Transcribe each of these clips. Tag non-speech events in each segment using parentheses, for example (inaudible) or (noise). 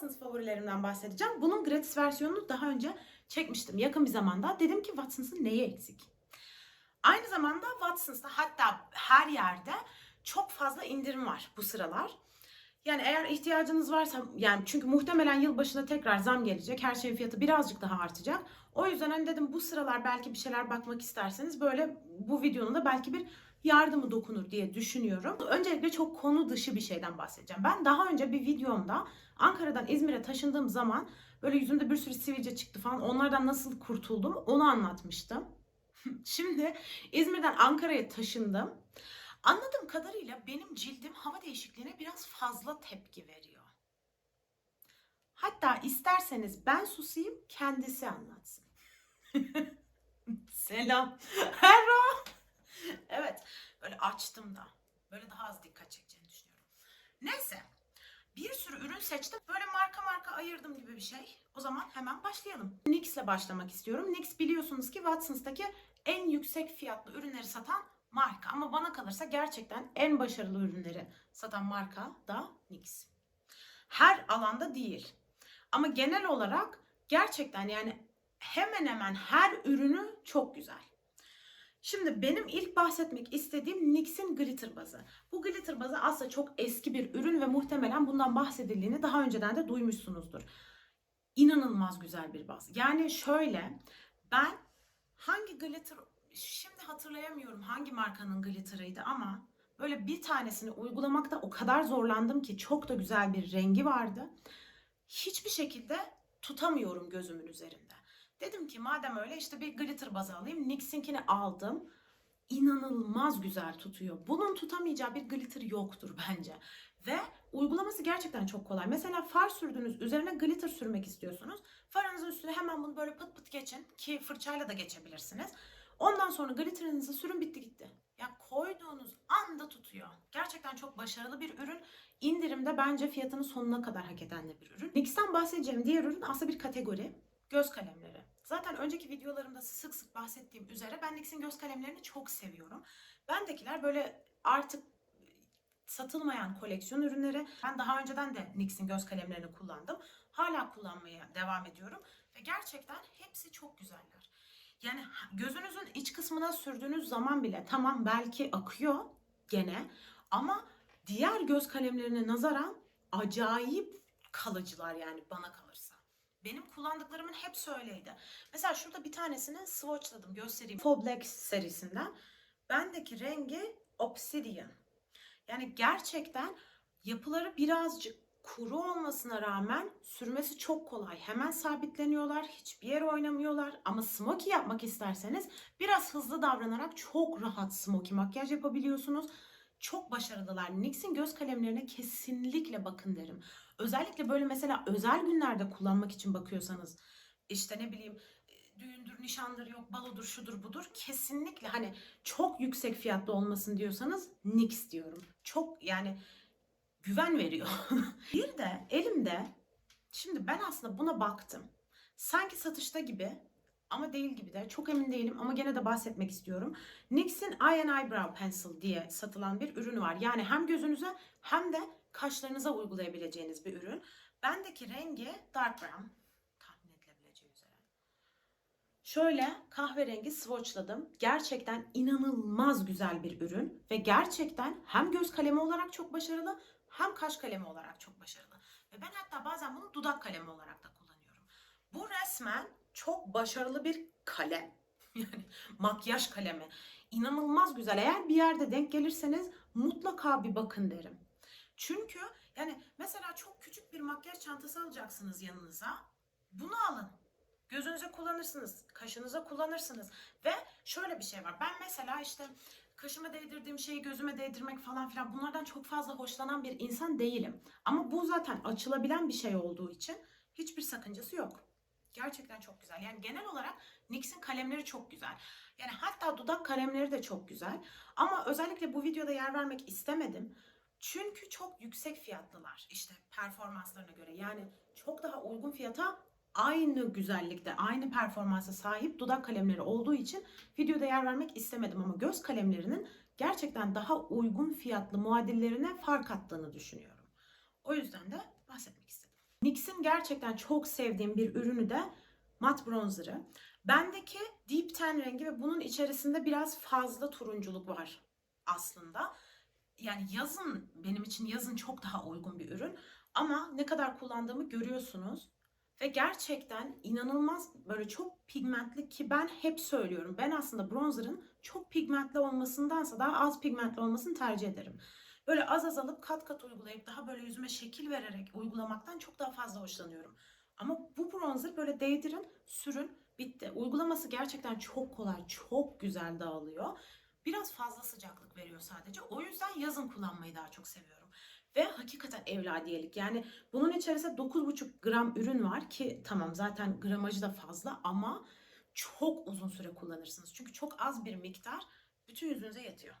Watsons favorilerimden bahsedeceğim. Bunun gratis versiyonunu daha önce çekmiştim yakın bir zamanda. Dedim ki Watsons'ın neyi eksik? Aynı zamanda Watsons'ta hatta her yerde çok fazla indirim var bu sıralar. Yani eğer ihtiyacınız varsa yani çünkü muhtemelen yılbaşında tekrar zam gelecek. Her şeyin fiyatı birazcık daha artacak. O yüzden hani dedim bu sıralar belki bir şeyler bakmak isterseniz böyle bu videonun da belki bir yardımı dokunur diye düşünüyorum. Öncelikle çok konu dışı bir şeyden bahsedeceğim. Ben daha önce bir videomda Ankara'dan İzmir'e taşındığım zaman böyle yüzümde bir sürü sivilce çıktı falan. Onlardan nasıl kurtuldum onu anlatmıştım. (laughs) Şimdi İzmir'den Ankara'ya taşındım. Anladığım kadarıyla benim cildim hava değişikliğine biraz fazla tepki veriyor. Hatta isterseniz ben susayım kendisi anlatsın. (laughs) Selam. Hello. (laughs) Evet böyle açtım da böyle daha az dikkat çekeceğini düşünüyorum. Neyse bir sürü ürün seçtim. Böyle marka marka ayırdım gibi bir şey. O zaman hemen başlayalım. NYX'le başlamak istiyorum. NYX biliyorsunuz ki Watsons'taki en yüksek fiyatlı ürünleri satan marka. Ama bana kalırsa gerçekten en başarılı ürünleri satan marka da NYX. Her alanda değil. Ama genel olarak gerçekten yani hemen hemen her ürünü çok güzel. Şimdi benim ilk bahsetmek istediğim NYX'in glitter bazı. Bu glitter bazı aslında çok eski bir ürün ve muhtemelen bundan bahsedildiğini daha önceden de duymuşsunuzdur. İnanılmaz güzel bir baz. Yani şöyle ben hangi glitter şimdi hatırlayamıyorum hangi markanın glitterıydı ama böyle bir tanesini uygulamakta o kadar zorlandım ki çok da güzel bir rengi vardı. Hiçbir şekilde tutamıyorum gözümün üzerinde. Dedim ki madem öyle işte bir glitter bazı alayım. NYX'inkini aldım. İnanılmaz güzel tutuyor. Bunun tutamayacağı bir glitter yoktur bence. Ve uygulaması gerçekten çok kolay. Mesela far sürdünüz, üzerine glitter sürmek istiyorsunuz. Farınızın üstüne hemen bunu böyle pıt pıt geçin ki fırçayla da geçebilirsiniz. Ondan sonra glitterinizi sürün bitti gitti. Ya koyduğunuz anda tutuyor. Gerçekten çok başarılı bir ürün. İndirimde bence fiyatını sonuna kadar hak eden de bir ürün. NYX'ten bahsedeceğim diğer ürün aslında bir kategori. Göz kalemleri. Zaten önceki videolarımda sık sık bahsettiğim üzere ben NYX'in göz kalemlerini çok seviyorum. Bendekiler böyle artık satılmayan koleksiyon ürünleri. Ben daha önceden de NYX'in göz kalemlerini kullandım. Hala kullanmaya devam ediyorum. Ve gerçekten hepsi çok güzeller. Yani gözünüzün iç kısmına sürdüğünüz zaman bile tamam belki akıyor gene ama diğer göz kalemlerine nazaran acayip kalıcılar yani bana kalırsa. Benim kullandıklarımın hepsi öyleydi. Mesela şurada bir tanesini swatchladım göstereyim. Black serisinden. Bendeki rengi Obsidian. Yani gerçekten yapıları birazcık kuru olmasına rağmen sürmesi çok kolay. Hemen sabitleniyorlar, hiçbir yere oynamıyorlar. Ama smoky yapmak isterseniz biraz hızlı davranarak çok rahat smoky makyaj yapabiliyorsunuz. Çok başarılılar. NYX'in göz kalemlerine kesinlikle bakın derim. Özellikle böyle mesela özel günlerde kullanmak için bakıyorsanız işte ne bileyim düğündür, nişandır, yok balodur, şudur budur. Kesinlikle hani çok yüksek fiyatlı olmasın diyorsanız NYX diyorum. Çok yani güven veriyor. (laughs) bir de elimde şimdi ben aslında buna baktım. Sanki satışta gibi ama değil gibi de çok emin değilim ama gene de bahsetmek istiyorum. NYX'in Eye and Eyebrow Pencil diye satılan bir ürünü var. Yani hem gözünüze hem de kaşlarınıza uygulayabileceğiniz bir ürün. Bendeki rengi dark brown. Tahmin edilebileceği üzere. Şöyle kahverengi swatchladım. Gerçekten inanılmaz güzel bir ürün ve gerçekten hem göz kalemi olarak çok başarılı hem kaş kalemi olarak çok başarılı. Ve ben hatta bazen bunu dudak kalemi olarak da kullanıyorum. Bu resmen çok başarılı bir kalem. (laughs) Yani makyaj kalemi. İnanılmaz güzel. Eğer bir yerde denk gelirseniz mutlaka bir bakın derim. Çünkü yani mesela çok küçük bir makyaj çantası alacaksınız yanınıza. Bunu alın. Gözünüze kullanırsınız, kaşınıza kullanırsınız. Ve şöyle bir şey var. Ben mesela işte kaşıma değdirdiğim şeyi gözüme değdirmek falan filan bunlardan çok fazla hoşlanan bir insan değilim. Ama bu zaten açılabilen bir şey olduğu için hiçbir sakıncası yok. Gerçekten çok güzel. Yani genel olarak NYX'in kalemleri çok güzel. Yani hatta dudak kalemleri de çok güzel. Ama özellikle bu videoda yer vermek istemedim. Çünkü çok yüksek fiyatlılar işte performanslarına göre. Yani çok daha uygun fiyata aynı güzellikte, aynı performansa sahip dudak kalemleri olduğu için videoda yer vermek istemedim ama göz kalemlerinin gerçekten daha uygun fiyatlı muadillerine fark attığını düşünüyorum. O yüzden de. NYX'in gerçekten çok sevdiğim bir ürünü de mat bronzer'ı. Bendeki Deep Ten rengi ve bunun içerisinde biraz fazla turunculuk var aslında. Yani yazın benim için yazın çok daha uygun bir ürün. Ama ne kadar kullandığımı görüyorsunuz. Ve gerçekten inanılmaz böyle çok pigmentli ki ben hep söylüyorum. Ben aslında bronzer'ın çok pigmentli olmasındansa daha az pigmentli olmasını tercih ederim. Böyle az az alıp kat kat uygulayıp daha böyle yüzüme şekil vererek uygulamaktan çok daha fazla hoşlanıyorum. Ama bu bronzer böyle değdirin, sürün, bitti. Uygulaması gerçekten çok kolay, çok güzel dağılıyor. Biraz fazla sıcaklık veriyor sadece. O yüzden yazın kullanmayı daha çok seviyorum. Ve hakikaten evladiyelik. Yani bunun içerisinde 9,5 gram ürün var ki tamam zaten gramajı da fazla ama çok uzun süre kullanırsınız. Çünkü çok az bir miktar bütün yüzünüze yetiyor.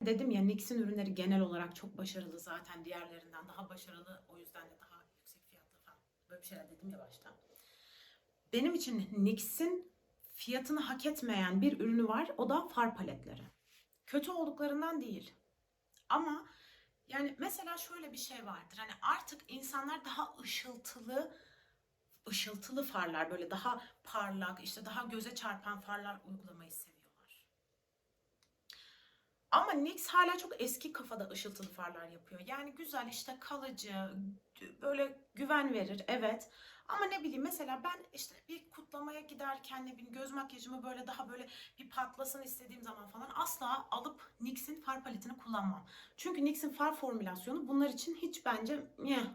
Dedim ya NYX'in ürünleri genel olarak çok başarılı zaten diğerlerinden daha başarılı. O yüzden de daha yüksek fiyatlı falan. Böyle bir şeyler dedim ya başta. Benim için NYX'in fiyatını hak etmeyen bir ürünü var. O da far paletleri. Kötü olduklarından değil. Ama yani mesela şöyle bir şey vardır. Hani artık insanlar daha ışıltılı ışıltılı farlar böyle daha parlak işte daha göze çarpan farlar uygulamayı seviyorlar. Ama NYX hala çok eski kafada ışıltılı farlar yapıyor. Yani güzel işte kalıcı, böyle güven verir evet. Ama ne bileyim mesela ben işte bir kutlamaya giderken ne bileyim göz makyajımı böyle daha böyle bir patlasın istediğim zaman falan asla alıp NYX'in far paletini kullanmam. Çünkü NYX'in far formülasyonu bunlar için hiç bence nyeh.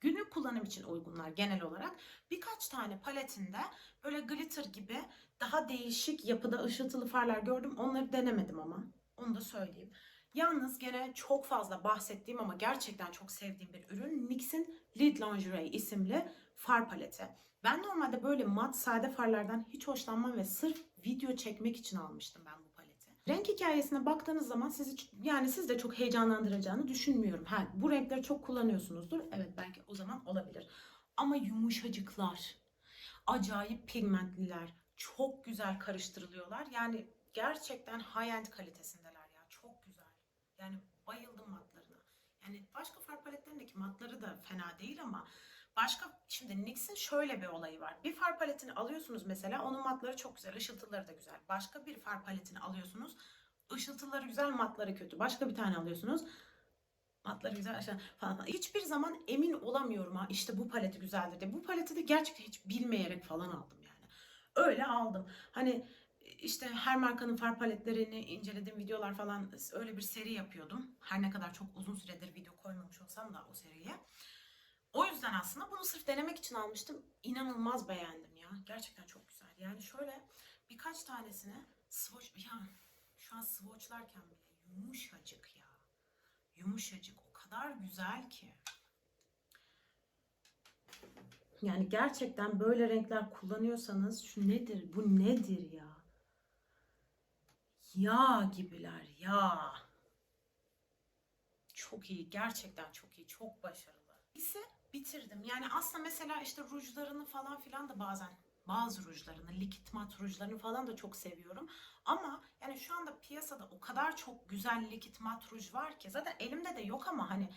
Günlük kullanım için uygunlar genel olarak. Birkaç tane paletinde böyle glitter gibi daha değişik yapıda ışıltılı farlar gördüm. Onları denemedim ama. Onu da söyleyeyim. Yalnız gene çok fazla bahsettiğim ama gerçekten çok sevdiğim bir ürün NYX'in Lid Lingerie isimli far paleti. Ben normalde böyle mat sade farlardan hiç hoşlanmam ve sırf video çekmek için almıştım ben bu paleti. Renk hikayesine baktığınız zaman sizi yani siz de çok heyecanlandıracağını düşünmüyorum. Ha, bu renkleri çok kullanıyorsunuzdur. Evet belki o zaman olabilir. Ama yumuşacıklar, acayip pigmentliler, çok güzel karıştırılıyorlar. Yani gerçekten high-end kalitesindeler ya. Yani bayıldım matlarına. Yani başka far paletlerindeki matları da fena değil ama başka şimdi NYX'in şöyle bir olayı var. Bir far paletini alıyorsunuz mesela onun matları çok güzel, ışıltıları da güzel. Başka bir far paletini alıyorsunuz. ışıltıları güzel, matları kötü. Başka bir tane alıyorsunuz. Matları güzel aşağı falan. Hiçbir zaman emin olamıyorum ha işte bu paleti güzeldir diye. Bu paleti de gerçekten hiç bilmeyerek falan aldım yani. Öyle aldım. Hani işte her markanın far paletlerini incelediğim videolar falan öyle bir seri yapıyordum. Her ne kadar çok uzun süredir video koymamış olsam da o seriye. O yüzden aslında bunu sırf denemek için almıştım. İnanılmaz beğendim ya. Gerçekten çok güzel. Yani şöyle birkaç tanesini swatch ya şu an swatchlarken bile yumuşacık ya. Yumuşacık o kadar güzel ki. Yani gerçekten böyle renkler kullanıyorsanız şu nedir? Bu nedir ya? Yağ gibiler ya. Çok iyi. Gerçekten çok iyi. Çok başarılı. İkisi bitirdim. Yani aslında mesela işte rujlarını falan filan da bazen bazı rujlarını, likit mat rujlarını falan da çok seviyorum. Ama yani şu anda piyasada o kadar çok güzel likit mat ruj var ki zaten elimde de yok ama hani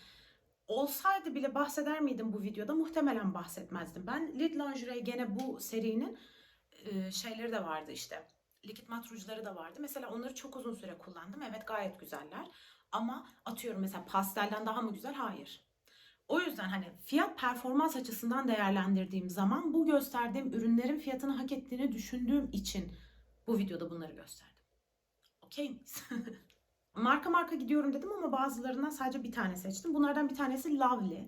olsaydı bile bahseder miydim bu videoda? Muhtemelen bahsetmezdim. Ben Lid Lingerie gene bu serinin şeyleri de vardı işte. Likit mat rujları da vardı. Mesela onları çok uzun süre kullandım. Evet gayet güzeller. Ama atıyorum mesela pastelden daha mı güzel? Hayır. O yüzden hani fiyat performans açısından değerlendirdiğim zaman bu gösterdiğim ürünlerin fiyatını hak ettiğini düşündüğüm için bu videoda bunları gösterdim. Okey miyiz? (laughs) marka marka gidiyorum dedim ama bazılarından sadece bir tane seçtim. Bunlardan bir tanesi Lovely.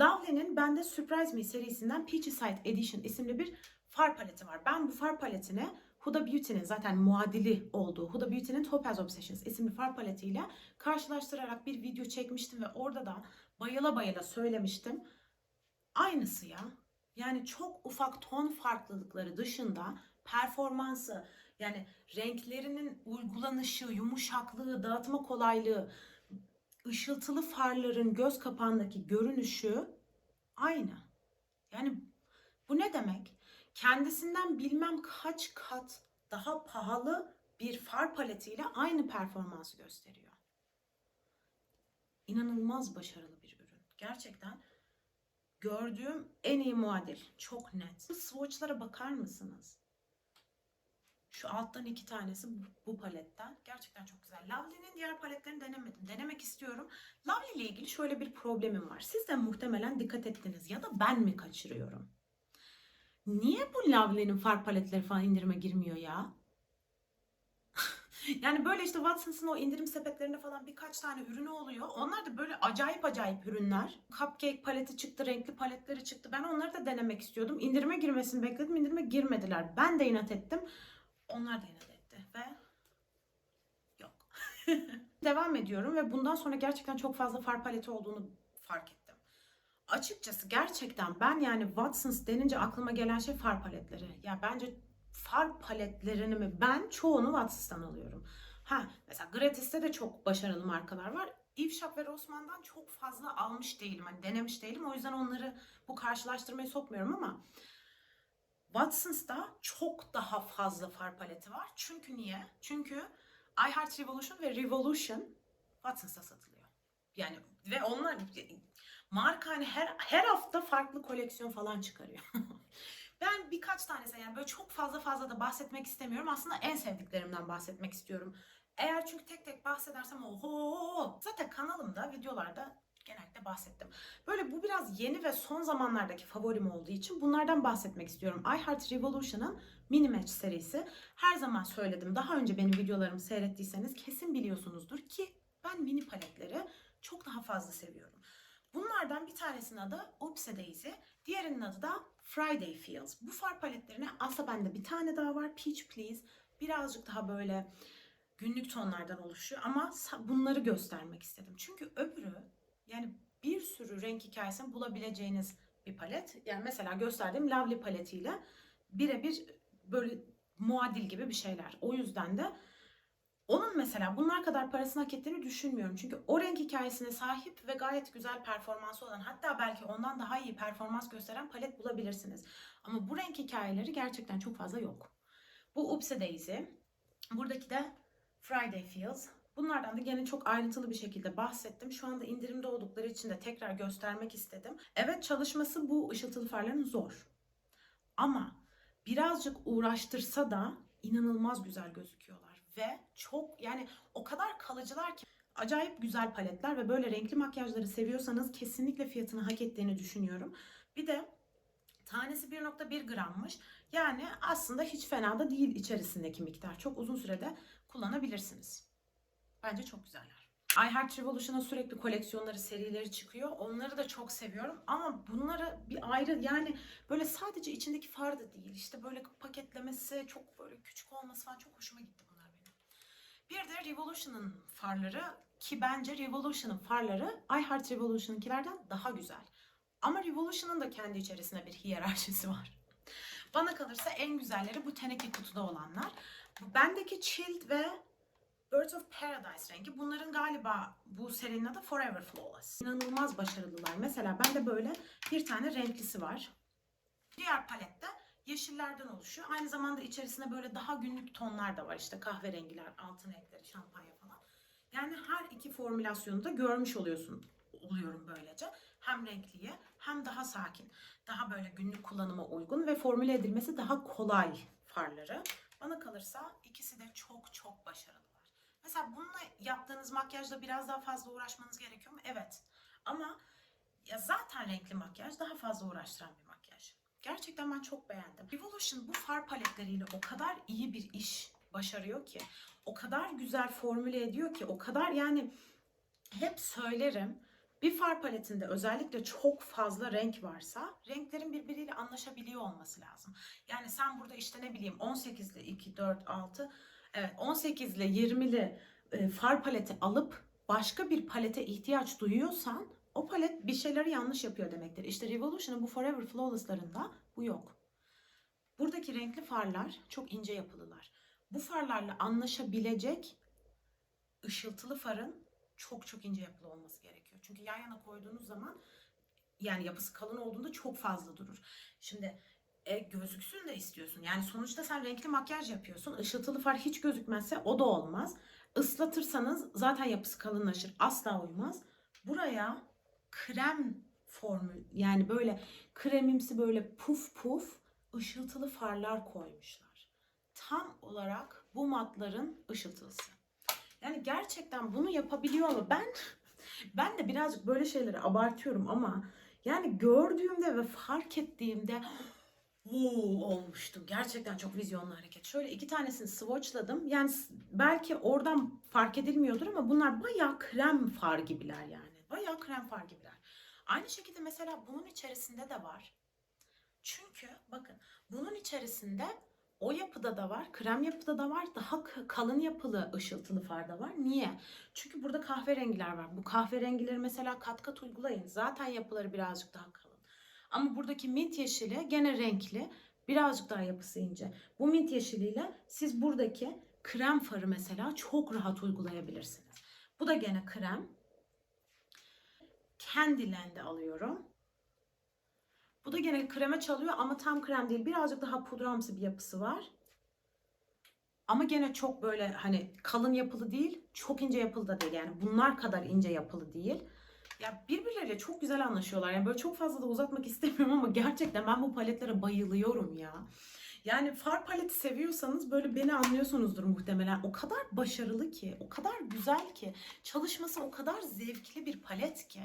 Lovely'nin bende Surprise Me serisinden Peachy Side Edition isimli bir far paleti var. Ben bu far paletini Huda Beauty'nin zaten muadili olduğu Huda Beauty'nin Topaz Obsessions isimli far paletiyle karşılaştırarak bir video çekmiştim ve orada da bayıla bayıla söylemiştim. Aynısı ya. Yani çok ufak ton farklılıkları dışında performansı yani renklerinin uygulanışı, yumuşaklığı, dağıtma kolaylığı, ışıltılı farların göz kapağındaki görünüşü aynı. Yani bu ne demek? Kendisinden bilmem kaç kat daha pahalı bir far paletiyle aynı performansı gösteriyor. İnanılmaz başarılı bir ürün. Gerçekten gördüğüm en iyi muadil. Çok net. Bu swatchlara bakar mısınız? Şu alttan iki tanesi bu, bu paletten. Gerçekten çok güzel. Lovely'nin diğer paletlerini denemedim. Denemek istiyorum. Lovely ile ilgili şöyle bir problemim var. Siz de muhtemelen dikkat ettiniz ya da ben mi kaçırıyorum? Niye bu Lovely'nin far paletleri falan indirime girmiyor ya? (laughs) yani böyle işte Watsons'ın o indirim sepetlerinde falan birkaç tane ürünü oluyor. Onlar da böyle acayip acayip ürünler. Cupcake paleti çıktı, renkli paletleri çıktı. Ben onları da denemek istiyordum. İndirime girmesini bekledim. İndirime girmediler. Ben de inat ettim. Onlar da inat etti ve yok. (laughs) Devam ediyorum ve bundan sonra gerçekten çok fazla far paleti olduğunu fark ettim. Açıkçası gerçekten ben yani Watsons denince aklıma gelen şey far paletleri. Ya bence far paletlerini mi ben çoğunu Watsons'tan alıyorum. Ha mesela Gratis'te de çok başarılı markalar var. Shop ve Rossmann'dan çok fazla almış değilim. Hani denemiş değilim. O yüzden onları bu karşılaştırmayı sokmuyorum ama Watsons'da çok daha fazla far paleti var. Çünkü niye? Çünkü iHeart Revolution ve Revolution Watsons'ta satılıyor. Yani ve onlar marka hani her her hafta farklı koleksiyon falan çıkarıyor. (laughs) ben birkaç tanesi yani böyle çok fazla fazla da bahsetmek istemiyorum. Aslında en sevdiklerimden bahsetmek istiyorum. Eğer çünkü tek tek bahsedersem oho zaten kanalımda videolarda genellikle bahsettim. Böyle bu biraz yeni ve son zamanlardaki favorim olduğu için bunlardan bahsetmek istiyorum. iHeart Revolution'ın Mini Match serisi. Her zaman söyledim. Daha önce benim videolarımı seyrettiyseniz kesin biliyorsunuzdur ki ben mini paletleri çok daha fazla seviyorum. Bunlardan bir tanesinin adı Oopsie Daisy, diğerinin adı da Friday Feels. Bu far paletlerine aslında bende bir tane daha var. Peach Please. Birazcık daha böyle günlük tonlardan oluşuyor ama bunları göstermek istedim. Çünkü öbürü yani bir sürü renk hikayesini bulabileceğiniz bir palet. Yani mesela gösterdiğim Lovely paletiyle birebir böyle muadil gibi bir şeyler. O yüzden de onun mesela bunlar kadar parasını hak ettiğini düşünmüyorum. Çünkü o renk hikayesine sahip ve gayet güzel performansı olan hatta belki ondan daha iyi performans gösteren palet bulabilirsiniz. Ama bu renk hikayeleri gerçekten çok fazla yok. Bu Oopsie Daisy. Buradaki de Friday Feels. Bunlardan da gene çok ayrıntılı bir şekilde bahsettim. Şu anda indirimde oldukları için de tekrar göstermek istedim. Evet çalışması bu ışıltılı farların zor. Ama birazcık uğraştırsa da inanılmaz güzel gözüküyorlar. Ve çok yani o kadar kalıcılar ki acayip güzel paletler ve böyle renkli makyajları seviyorsanız kesinlikle fiyatını hak ettiğini düşünüyorum. Bir de tanesi 1.1 grammış. Yani aslında hiç fena da değil içerisindeki miktar. Çok uzun sürede kullanabilirsiniz. Bence çok güzeller. iHeart Revolution'a sürekli koleksiyonları, serileri çıkıyor. Onları da çok seviyorum. Ama bunları bir ayrı yani böyle sadece içindeki far da değil. İşte böyle paketlemesi, çok böyle küçük olması falan çok hoşuma gitti bunlar benim. Bir de Revolution'ın farları ki bence Revolution'ın farları iHeart Revolution'ınkilerden daha güzel. Ama Revolution'ın da kendi içerisinde bir hiyerarşisi var. Bana kalırsa en güzelleri bu teneke kutuda olanlar. Bu bendeki Chilled ve Birds of Paradise rengi. Bunların galiba bu serinin adı Forever Flawless. İnanılmaz başarılılar. Mesela bende böyle bir tane renklisi var. Diğer palette yeşillerden oluşuyor. Aynı zamanda içerisinde böyle daha günlük tonlar da var. İşte kahverengiler, altın renkleri, şampanya falan. Yani her iki formülasyonu da görmüş oluyorsun oluyorum böylece. Hem renkliyi hem daha sakin. Daha böyle günlük kullanıma uygun ve formüle edilmesi daha kolay farları. Bana kalırsa ikisi de çok çok başarılılar. Mesela bununla yaptığınız makyajla biraz daha fazla uğraşmanız gerekiyor mu? Evet. Ama ya zaten renkli makyaj daha fazla uğraştıran bir makyaj. Gerçekten ben çok beğendim. Revolution bu far paletleriyle o kadar iyi bir iş başarıyor ki, o kadar güzel formüle ediyor ki, o kadar yani hep söylerim. Bir far paletinde özellikle çok fazla renk varsa renklerin birbiriyle anlaşabiliyor olması lazım. Yani sen burada işte ne bileyim 18 ile 2, 4, 6 evet 18 ile 20'li e, far paleti alıp başka bir palete ihtiyaç duyuyorsan o palet bir şeyleri yanlış yapıyor demektir. İşte Revolution'ın bu Forever Flawless'larında bu yok. Buradaki renkli farlar çok ince yapılılar. Bu farlarla anlaşabilecek ışıltılı farın çok çok ince yapılı olması gerekiyor. Çünkü yan yana koyduğunuz zaman yani yapısı kalın olduğunda çok fazla durur. Şimdi e, gözüksün de istiyorsun. Yani sonuçta sen renkli makyaj yapıyorsun. Işıltılı far hiç gözükmezse o da olmaz. Islatırsanız zaten yapısı kalınlaşır. Asla uymaz. Buraya krem formül yani böyle kremimsi böyle puf puf ışıltılı farlar koymuşlar. Tam olarak bu matların ışıltılısı. Yani gerçekten bunu yapabiliyor mu? Ben ben de birazcık böyle şeyleri abartıyorum ama yani gördüğümde ve fark ettiğimde Vuu olmuştum. Gerçekten çok vizyonlu hareket. Şöyle iki tanesini swatchladım. Yani belki oradan fark edilmiyordur ama bunlar bayağı krem far gibiler yani. Bayağı krem far gibiler. Aynı şekilde mesela bunun içerisinde de var. Çünkü bakın bunun içerisinde o yapıda da var, krem yapıda da var, daha kalın yapılı ışıltılı far da var. Niye? Çünkü burada kahverengiler var. Bu kahverengileri mesela kat kat uygulayın. Zaten yapıları birazcık daha kalın. Ama buradaki mint yeşili gene renkli. Birazcık daha yapısı ince. Bu mint yeşiliyle siz buradaki krem farı mesela çok rahat uygulayabilirsiniz. Bu da gene krem. Candyland'i alıyorum. Bu da gene kreme çalıyor ama tam krem değil. Birazcık daha pudramsı bir yapısı var. Ama gene çok böyle hani kalın yapılı değil, çok ince yapılı da değil. Yani bunlar kadar ince yapılı değil. Ya birbirleriyle çok güzel anlaşıyorlar. Yani böyle çok fazla da uzatmak istemiyorum ama gerçekten ben bu paletlere bayılıyorum ya. Yani far paleti seviyorsanız böyle beni anlıyorsunuzdur muhtemelen. O kadar başarılı ki, o kadar güzel ki, çalışması o kadar zevkli bir palet ki.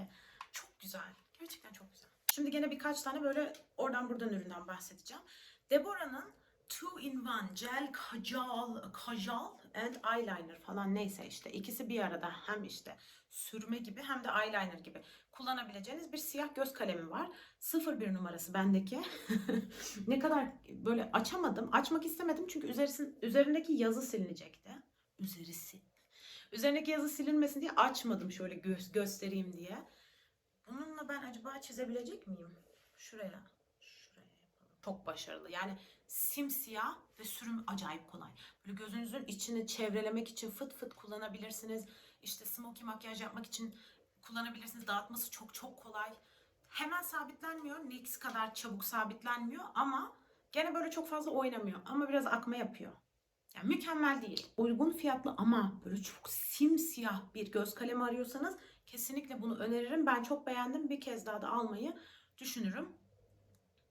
Çok güzel. Gerçekten çok güzel. Şimdi gene birkaç tane böyle oradan buradan üründen bahsedeceğim. Deborah'nın Two in One Gel Kajal, Kajal and Eyeliner falan neyse işte ikisi bir arada hem işte sürme gibi hem de eyeliner gibi kullanabileceğiniz bir siyah göz kalemi var. 01 numarası bendeki. (laughs) ne kadar böyle açamadım. Açmak istemedim çünkü üzerisin, üzerindeki yazı silinecekti. Üzerisi. Üzerindeki yazı silinmesin diye açmadım şöyle gö- göstereyim diye. Bununla ben acaba çizebilecek miyim? Şuraya. Şuraya. Çok başarılı. Yani simsiyah ve sürüm acayip kolay. Böyle gözünüzün içini çevrelemek için fıt fıt kullanabilirsiniz. İşte smoky makyaj yapmak için kullanabilirsiniz. Dağıtması çok çok kolay. Hemen sabitlenmiyor. NYX kadar çabuk sabitlenmiyor ama gene böyle çok fazla oynamıyor. Ama biraz akma yapıyor. Yani mükemmel değil. Uygun fiyatlı ama böyle çok simsiyah bir göz kalemi arıyorsanız kesinlikle bunu öneririm. Ben çok beğendim. Bir kez daha da almayı düşünürüm.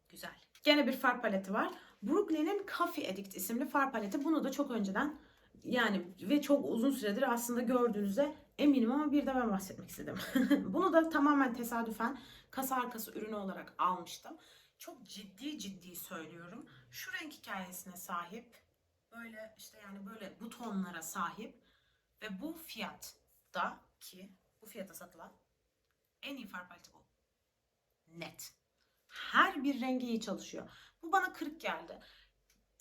Güzel. Gene bir far paleti var. Brooklyn'in Coffee Addict isimli far paleti. Bunu da çok önceden yani ve çok uzun süredir aslında gördüğünüze eminim ama bir de ben bahsetmek istedim. (laughs) Bunu da tamamen tesadüfen kasa arkası ürünü olarak almıştım. Çok ciddi ciddi söylüyorum. Şu renk hikayesine sahip. Böyle işte yani böyle butonlara sahip ve bu fiyatta ki bu fiyata satılan en iyi far paleti bu. Net. Her bir rengi iyi çalışıyor. Bu bana 40 geldi.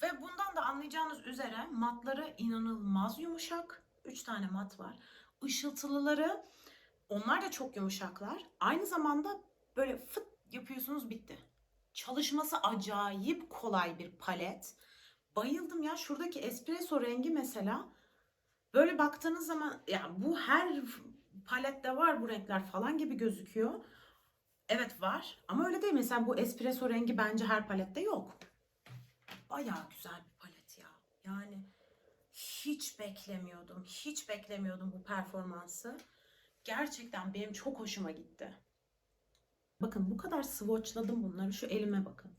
Ve bundan da anlayacağınız üzere matları inanılmaz yumuşak. 3 tane mat var. Işıltılıları onlar da çok yumuşaklar. Aynı zamanda böyle fıt yapıyorsunuz bitti. Çalışması acayip kolay bir palet. Bayıldım ya şuradaki espresso rengi mesela. Böyle baktığınız zaman ya bu her palette var bu renkler falan gibi gözüküyor. Evet var ama öyle değil. Mesela bu espresso rengi bence her palette yok. Bayağı güzel bir palet ya. Yani hiç beklemiyordum. Hiç beklemiyordum bu performansı. Gerçekten benim çok hoşuma gitti. Bakın bu kadar swatchladım bunları. Şu elime bakın.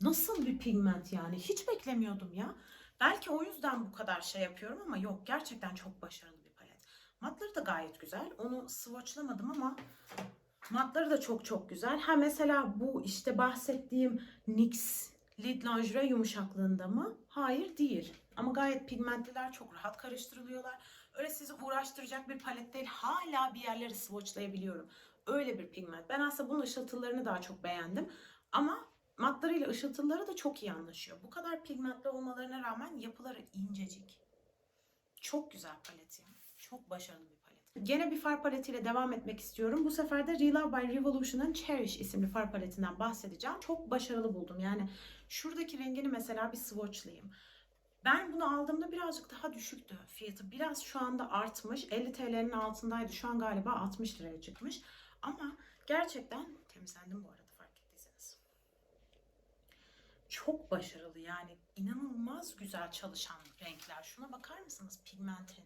Nasıl bir pigment yani? Hiç beklemiyordum ya. Belki o yüzden bu kadar şey yapıyorum ama yok gerçekten çok başarılı bir palet. Matları da gayet güzel. Onu swatchlamadım ama matları da çok çok güzel. Ha mesela bu işte bahsettiğim NYX Lid Lingerie yumuşaklığında mı? Hayır değil. Ama gayet pigmentliler. Çok rahat karıştırılıyorlar. Öyle sizi uğraştıracak bir palet değil. Hala bir yerleri swatchlayabiliyorum. Öyle bir pigment. Ben aslında bunun ışıltılarını daha çok beğendim. Ama matlarıyla ışıltıları da çok iyi anlaşıyor. Bu kadar pigmentli olmalarına rağmen yapıları incecik. Çok güzel palet. Çok başarılı bir palet. Gene bir far paletiyle devam etmek istiyorum. Bu sefer de Relove by Revolution'ın Cherish isimli far paletinden bahsedeceğim. Çok başarılı buldum. Yani şuradaki rengini mesela bir swatchlayayım. Ben bunu aldığımda birazcık daha düşüktü fiyatı. Biraz şu anda artmış. 50 TL'nin altındaydı. Şu an galiba 60 liraya çıkmış. Ama gerçekten temizlendim bu arada fark ettiyseniz. Çok başarılı yani inanılmaz güzel çalışan renkler. Şuna bakar mısınız pigmentin?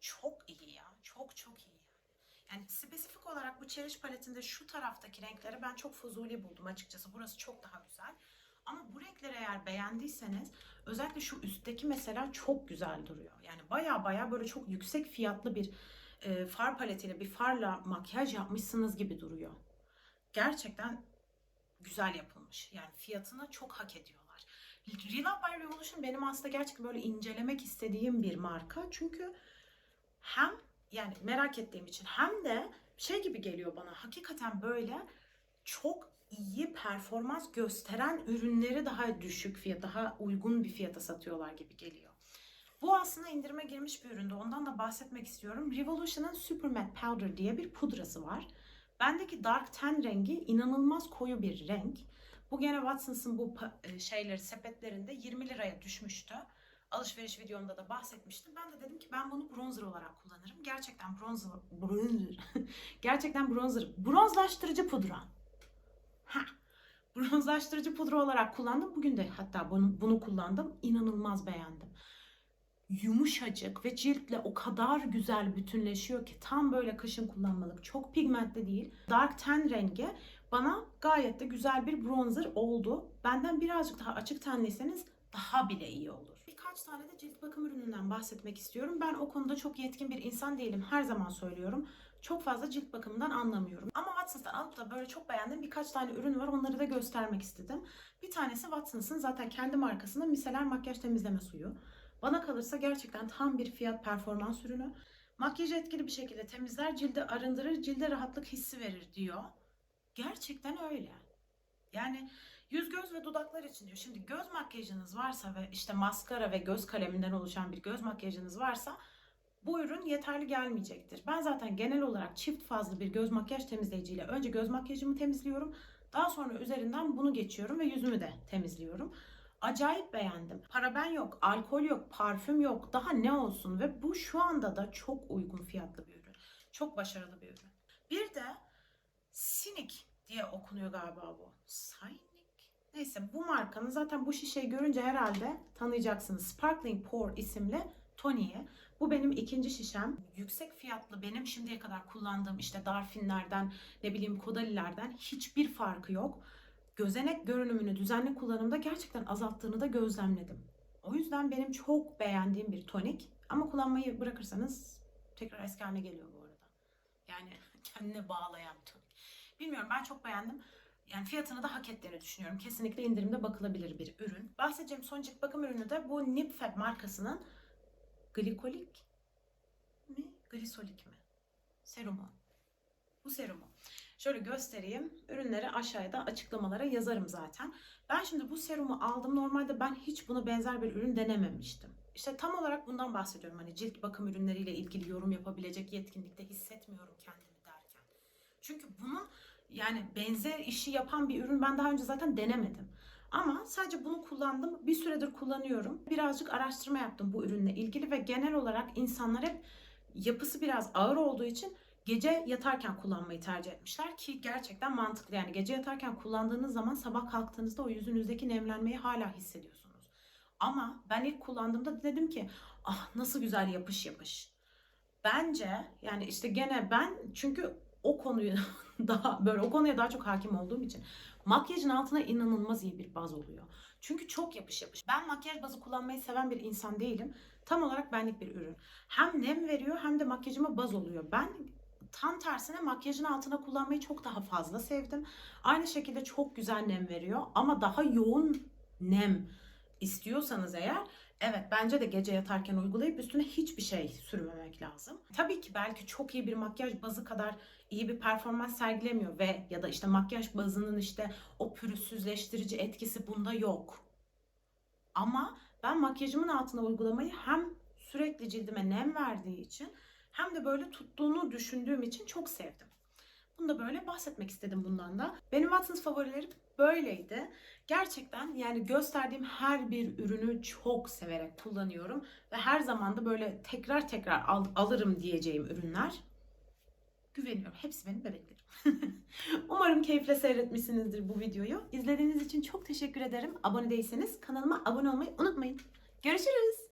Çok iyi ya. Çok çok iyi. Yani spesifik olarak bu çeriş paletinde şu taraftaki renkleri ben çok fuzuli buldum açıkçası. Burası çok daha güzel. Ama bu renkleri eğer beğendiyseniz özellikle şu üstteki mesela çok güzel duruyor. Yani baya baya böyle çok yüksek fiyatlı bir e, far paletiyle bir farla makyaj yapmışsınız gibi duruyor. Gerçekten güzel yapılmış. Yani fiyatını çok hak ediyorlar. Real by Revolution benim aslında gerçekten böyle incelemek istediğim bir marka. Çünkü hem yani merak ettiğim için hem de şey gibi geliyor bana hakikaten böyle çok iyi performans gösteren ürünleri daha düşük fiyat, daha uygun bir fiyata satıyorlar gibi geliyor. Bu aslında indirime girmiş bir üründü. Ondan da bahsetmek istiyorum. Revolution'ın Super Matte Powder diye bir pudrası var. Bendeki Dark Tan rengi inanılmaz koyu bir renk. Bu gene Watsons'ın bu e, şeyleri sepetlerinde 20 liraya düşmüştü. Alışveriş videomda da bahsetmiştim. Ben de dedim ki ben bunu bronzer olarak kullanırım. Gerçekten bronzer, bronzer. (laughs) Gerçekten bronzer, bronzlaştırıcı pudra. Ha. Bronzlaştırıcı pudra olarak kullandım. Bugün de hatta bunu, bunu kullandım. İnanılmaz beğendim. Yumuşacık ve ciltle o kadar güzel bütünleşiyor ki tam böyle kışın kullanmalık. Çok pigmentli değil. Dark ten rengi bana gayet de güzel bir bronzer oldu. Benden birazcık daha açık tenliyseniz daha bile iyi olur. Birkaç tane de cilt bakım ürününden bahsetmek istiyorum. Ben o konuda çok yetkin bir insan değilim. Her zaman söylüyorum. Çok fazla cilt bakımından anlamıyorum. Ama Watsons'tan alıp da böyle çok beğendiğim birkaç tane ürün var. Onları da göstermek istedim. Bir tanesi Watsons'ın zaten kendi markasında miseler makyaj temizleme suyu. Bana kalırsa gerçekten tam bir fiyat performans ürünü. Makyajı etkili bir şekilde temizler, cildi arındırır, cilde rahatlık hissi verir diyor. Gerçekten öyle. Yani yüz göz ve dudaklar için diyor. Şimdi göz makyajınız varsa ve işte maskara ve göz kaleminden oluşan bir göz makyajınız varsa bu ürün yeterli gelmeyecektir. Ben zaten genel olarak çift fazlı bir göz makyaj temizleyiciyle önce göz makyajımı temizliyorum. Daha sonra üzerinden bunu geçiyorum ve yüzümü de temizliyorum. Acayip beğendim. Paraben yok, alkol yok, parfüm yok. Daha ne olsun ve bu şu anda da çok uygun fiyatlı bir ürün. Çok başarılı bir ürün. Bir de Sinik diye okunuyor galiba bu. Sinik. Neyse bu markanın zaten bu şişeyi görünce herhalde tanıyacaksınız. Sparkling Pour isimli toniği. Bu benim ikinci şişem. Yüksek fiyatlı benim şimdiye kadar kullandığım işte Darfinlerden ne bileyim Kodalilerden hiçbir farkı yok. Gözenek görünümünü düzenli kullanımda gerçekten azalttığını da gözlemledim. O yüzden benim çok beğendiğim bir tonik. Ama kullanmayı bırakırsanız tekrar eski haline geliyor bu arada. Yani (laughs) kendine bağlayan tonik. Bilmiyorum ben çok beğendim. Yani fiyatını da hak ettiğini düşünüyorum. Kesinlikle indirimde bakılabilir bir ürün. Bahsedeceğim son cilt bakım ürünü de bu Nipfab markasının glikolik mi? Glisolik mi? Serumu. Bu serumu. Şöyle göstereyim. Ürünleri aşağıda açıklamalara yazarım zaten. Ben şimdi bu serumu aldım. Normalde ben hiç buna benzer bir ürün denememiştim. İşte tam olarak bundan bahsediyorum. Hani cilt bakım ürünleriyle ilgili yorum yapabilecek yetkinlikte hissetmiyorum kendimi derken. Çünkü bunun yani benzer işi yapan bir ürün ben daha önce zaten denemedim. Ama sadece bunu kullandım. Bir süredir kullanıyorum. Birazcık araştırma yaptım bu ürünle ilgili ve genel olarak insanlar hep yapısı biraz ağır olduğu için gece yatarken kullanmayı tercih etmişler ki gerçekten mantıklı. Yani gece yatarken kullandığınız zaman sabah kalktığınızda o yüzünüzdeki nemlenmeyi hala hissediyorsunuz. Ama ben ilk kullandığımda dedim ki ah nasıl güzel yapış yapış. Bence yani işte gene ben çünkü o konuyu (laughs) daha böyle o konuya daha çok hakim olduğum için makyajın altına inanılmaz iyi bir baz oluyor. Çünkü çok yapış yapış. Ben makyaj bazı kullanmayı seven bir insan değilim. Tam olarak benlik bir ürün. Hem nem veriyor hem de makyajıma baz oluyor. Ben tam tersine makyajın altına kullanmayı çok daha fazla sevdim. Aynı şekilde çok güzel nem veriyor ama daha yoğun nem istiyorsanız eğer evet bence de gece yatarken uygulayıp üstüne hiçbir şey sürmemek lazım. Tabii ki belki çok iyi bir makyaj bazı kadar iyi bir performans sergilemiyor ve ya da işte makyaj bazının işte o pürüzsüzleştirici etkisi bunda yok. Ama ben makyajımın altına uygulamayı hem sürekli cildime nem verdiği için hem de böyle tuttuğunu düşündüğüm için çok sevdim. Bunu da böyle bahsetmek istedim bundan da. Benim Watsons favorilerim böyleydi. Gerçekten yani gösterdiğim her bir ürünü çok severek kullanıyorum. Ve her zaman da böyle tekrar tekrar al- alırım diyeceğim ürünler. Güveniyorum. Hepsi benim bebeklerim. (laughs) Umarım keyifle seyretmişsinizdir bu videoyu. İzlediğiniz için çok teşekkür ederim. Abone değilseniz kanalıma abone olmayı unutmayın. Görüşürüz.